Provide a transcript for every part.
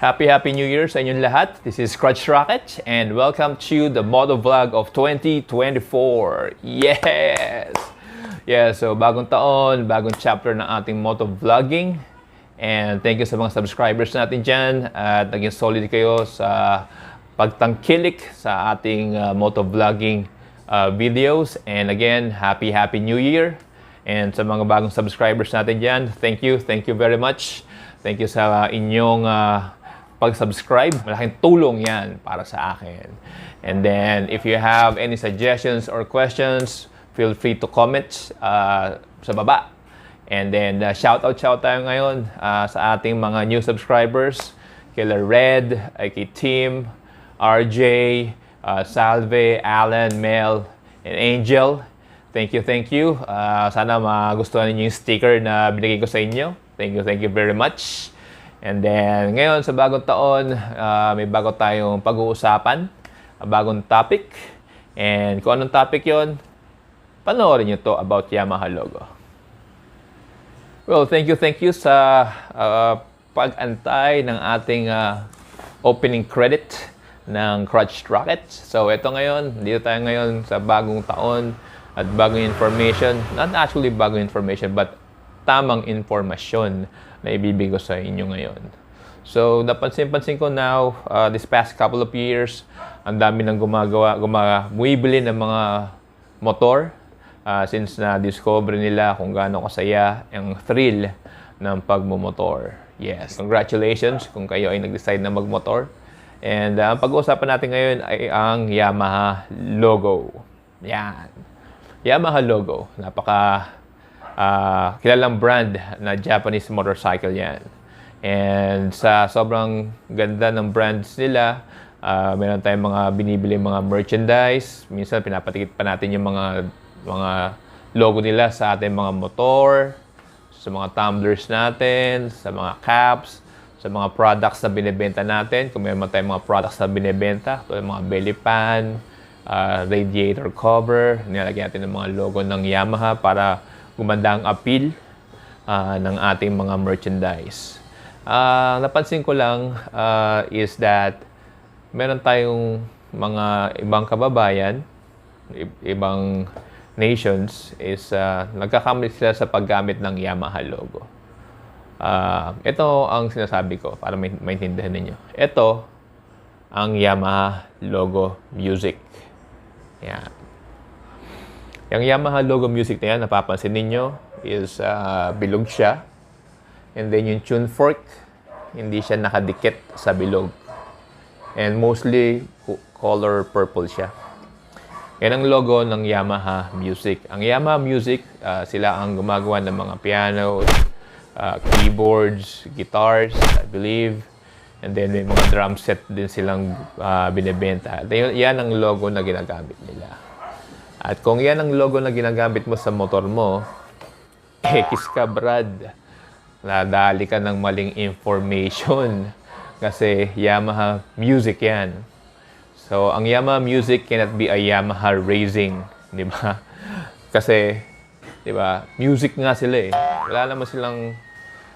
Happy Happy New Year sa inyong lahat. This is Crutch Rocket and welcome to the Moto Vlog of 2024. Yes! Yeah, so bagong taon, bagong chapter ng ating moto vlogging. And thank you sa mga subscribers natin dyan at naging solid kayo sa pagtangkilik sa ating uh, moto vlogging uh, videos. And again, happy happy new year. And sa mga bagong subscribers natin dyan, thank you, thank you very much. Thank you sa inyong uh, pag-subscribe. Malaking tulong yan para sa akin. And then, if you have any suggestions or questions, feel free to comment uh, sa baba. And then, uh, shout out, shout tayo ngayon uh, sa ating mga new subscribers. Kila Red, ay kay Tim, RJ, uh, Salve, Alan, Mel, and Angel. Thank you, thank you. Uh, sana magustuhan ninyo yung sticker na binigay ko sa inyo. Thank you, thank you very much. And then, ngayon sa bagong taon, uh, may bago tayong pag-uusapan, bagong topic. And kung anong topic yon, panoorin nyo to about Yamaha logo. Well, thank you, thank you sa uh, pag-antay ng ating uh, opening credit ng Crutch Rocket. So, ito ngayon, dito tayo ngayon sa bagong taon at bagong information. Not actually bagong information, but tamang informasyon na ibibigay sa inyo ngayon. So, napansin-pansin ko now, uh, this past couple of years, ang dami nang gumagawa, gumaga, bumibili ng mga motor uh, since na-discover nila kung gaano kasaya ang thrill ng pagmumotor. Yes, congratulations kung kayo ay nag-decide na magmotor. And uh, ang pag-uusapan natin ngayon ay ang Yamaha logo. Yan. Yamaha logo. Napaka uh, kilalang brand na Japanese motorcycle yan. And sa sobrang ganda ng brands nila, uh, meron tayong mga binibili mga merchandise. Minsan pinapatikit pa natin yung mga mga logo nila sa ating mga motor, sa mga tumblers natin, sa mga caps, sa mga products na binibenta natin. Kung meron tayong mga products na binibenta, tulad mga belly pan, uh, radiator cover, nilalagyan natin ng mga logo ng Yamaha para gumanda ang appeal uh, ng ating mga merchandise. Uh, napansin ko lang uh, is that meron tayong mga ibang kababayan, ibang nations is uh, nagkakamali sila sa paggamit ng Yamaha logo. Uh, ito ang sinasabi ko para maintindihan ninyo. Ito ang Yamaha logo music. Yan. Yung Yamaha logo music na yan, napapansin ninyo, is uh, bilog siya. And then yung tune fork, hindi siya nakadikit sa bilog. And mostly color purple siya. Yan ang logo ng Yamaha Music. Ang Yamaha Music, uh, sila ang gumagawa ng mga pianos, uh, keyboards, guitars, I believe. And then may mga drum set din silang uh, binibenta. Yan ang logo na ginagamit nila. At kung yan ang logo na ginagamit mo sa motor mo, X ka, Brad. Nadali ka ng maling information. Kasi Yamaha Music yan. So, ang Yamaha Music cannot be a Yamaha Racing, di ba? Kasi, di ba, music nga sila eh. Wala naman silang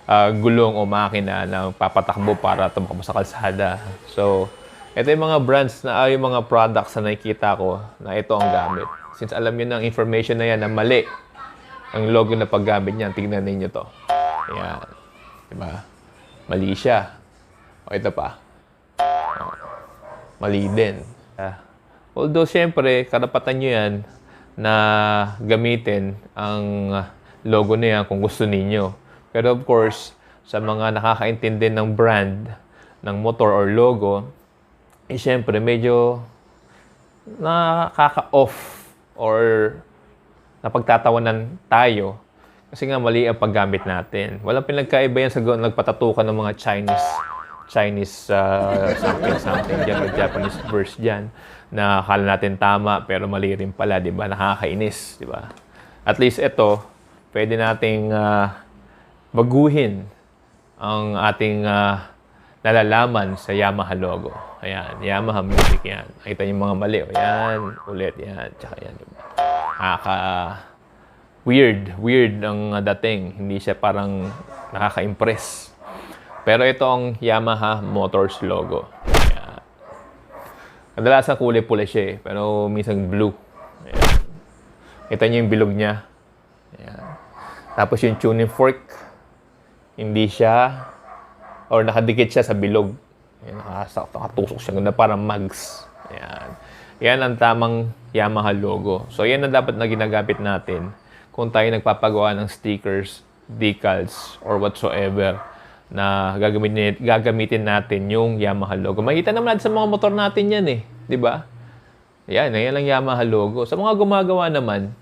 uh, gulong o makina na papatakbo para tumakbo sa kalsada. So, ito yung mga brands na ay yung mga products na nakikita ko na ito ang gamit. Since alam niyo ng information na yan na mali, ang logo na paggamit niyan, tignan ninyo to. Ayan. Diba? Mali siya. O ito pa mali din. Although, syempre, karapatan nyo yan na gamitin ang logo na yan kung gusto ninyo. Pero of course, sa mga nakakaintindi ng brand ng motor or logo, eh, syempre, medyo nakaka-off or napagtatawanan tayo kasi nga mali ang paggamit natin. Walang pinagkaiba yan sa nagpatatukan ng mga Chinese Chinese uh, something something dyan Japanese verse dyan na akala natin tama pero mali rin pala, di ba? Nakakainis, di ba? At least ito, pwede nating uh, baguhin ang ating uh, nalalaman sa Yamaha logo. Ayan, Yamaha music yan. Nakita niyo mga mali. O, yan, ulit yan. Tsaka yan, di ba? Nakaka... weird, weird ang dating. Hindi siya parang nakaka-impress. Pero ito ang Yamaha Motors logo. Ayan. Kadalasan kulay pula siya eh, pero minsan blue. Ayan. Kita niyo yung bilog niya. Ayan. Tapos yung tuning fork, hindi siya, or nakadikit siya sa bilog. Ayan, nakasak, nakatusok siya, na parang mugs. Ayan. Yan ang tamang Yamaha logo. So, yan ang dapat na ginagamit natin kung tayo nagpapagawa ng stickers, decals, or whatsoever na gagamitin, gagamitin natin yung Yamaha logo. Makita naman natin sa mga motor natin yan eh. Ba? Yan, yan ang Yamaha logo. Sa mga gumagawa naman,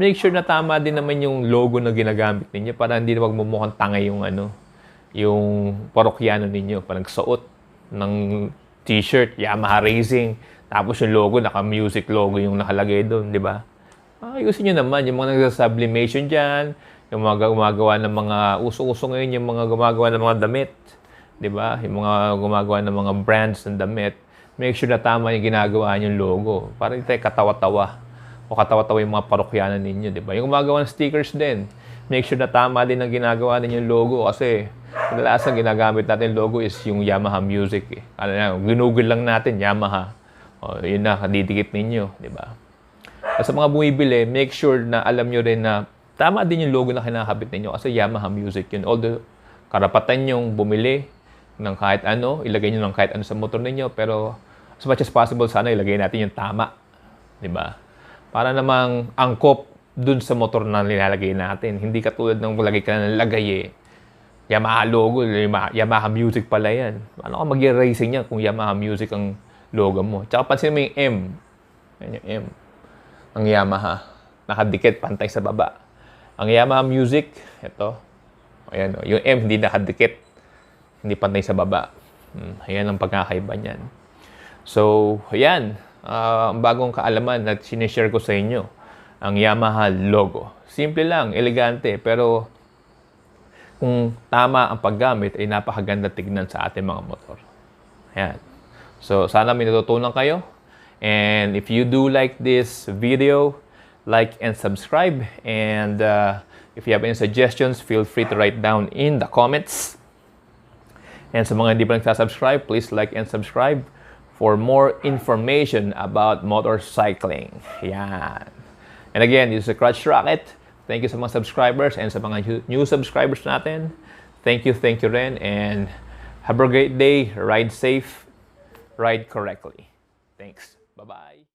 make sure na tama din naman yung logo na ginagamit ninyo para hindi na magmumukhang tanga yung ano, yung parokyano ninyo. Parang suot ng t-shirt, Yamaha Racing, tapos yung logo, naka-music logo yung nakalagay doon, di ba? Ayusin nyo naman, yung mga nagsa-sublimation dyan, yung mga gumagawa ng mga uso-uso ngayon, yung mga gumagawa ng mga damit, di ba? Yung mga gumagawa ng mga brands ng damit, make sure na tama yung ginagawa yung logo. Para hindi katawa-tawa o katawa-tawa yung mga parokyanan ninyo, di ba? Yung gumagawa ng stickers din, make sure na tama din ang ginagawa ninyong logo kasi kadalasan ginagamit natin logo is yung Yamaha Music. Eh. Ano na, ginugol lang natin Yamaha. O, yun na, kadidikit ninyo, di ba? Sa mga bumibili, make sure na alam nyo rin na tama din yung logo na kinakabit ninyo kasi Yamaha Music yun. Although, karapatan yung bumili ng kahit ano, ilagay nyo ng kahit ano sa motor ninyo, pero as much as possible, sana ilagay natin yung tama. Di ba? Para namang angkop dun sa motor na nilalagay natin. Hindi katulad ng lagay ka na lagay eh. Yamaha logo, Yamaha, Music pala yan. Ano ka mag-racing yan kung Yamaha Music ang logo mo? Tsaka pansin mo yung M. Yan yung M. Ang Yamaha. Nakadikit, pantay sa baba. Ang Yamaha Music, ito. Ayan o. Yung M, hindi nakadikit. Hindi pantay sa baba. Hmm, ayan ang pagkakaiba niyan. So, ayan. Ah, ang bagong kaalaman na sinishare ko sa inyo. Ang Yamaha logo. Simple lang, elegante, pero kung tama ang paggamit, ay napakaganda tignan sa ating mga motor. Ayan. So, sana may natutunan kayo. And if you do like this video, like and subscribe. And uh, if you have any suggestions, feel free to write down in the comments. And sa mga hindi pa nagsasubscribe, please like and subscribe for more information about motorcycling. Yan. And again, this is a Crutch Rocket. Thank you sa mga subscribers and sa mga new- subscribers natin. Thank you, thank you rin. And have a great day. Ride safe. Ride correctly. Thanks. Bye-bye.